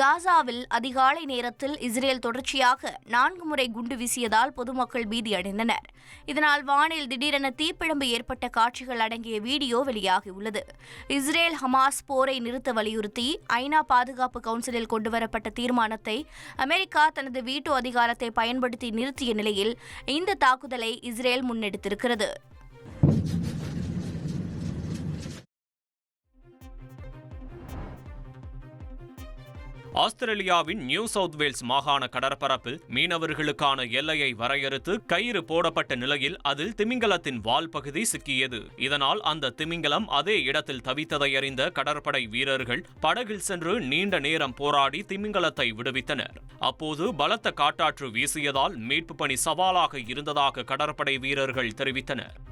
காசாவில் அதிகாலை நேரத்தில் இஸ்ரேல் தொடர்ச்சியாக நான்கு முறை குண்டு வீசியதால் பொதுமக்கள் பீதியடைந்தனர் இதனால் வானில் திடீரென தீப்பிழம்பு ஏற்பட்ட காட்சிகள் அடங்கிய வீடியோ வெளியாகியுள்ளது. இஸ்ரேல் ஹமாஸ் போரை நிறுத்த வலியுறுத்தி ஐநா பாதுகாப்பு கவுன்சிலில் கொண்டுவரப்பட்ட தீர்மானத்தை அமெரிக்கா தனது வீட்டு அதிகாரத்தை பயன்படுத்தி நிறுத்திய நிலையில் இந்த தாக்குதலை இஸ்ரேல் முன்னெடுத்திருக்கிறது. ஆஸ்திரேலியாவின் நியூ சவுத் வேல்ஸ் மாகாண கடற்பரப்பில் மீனவர்களுக்கான எல்லையை வரையறுத்து கயிறு போடப்பட்ட நிலையில் அதில் திமிங்கலத்தின் வால் பகுதி சிக்கியது. இதனால் அந்த திமிங்கலம் அதே இடத்தில் தவித்ததை அறிந்த கடற்படை வீரர்கள் படகில் சென்று நீண்ட நேரம் போராடி திமிங்கலத்தை விடுவித்தனர். அப்போது பலத்த காட்டாற்று வீசியதால் மீட்பு பணி சவாலாக இருந்ததாக கடற்படை வீரர்கள் தெரிவித்தனர்.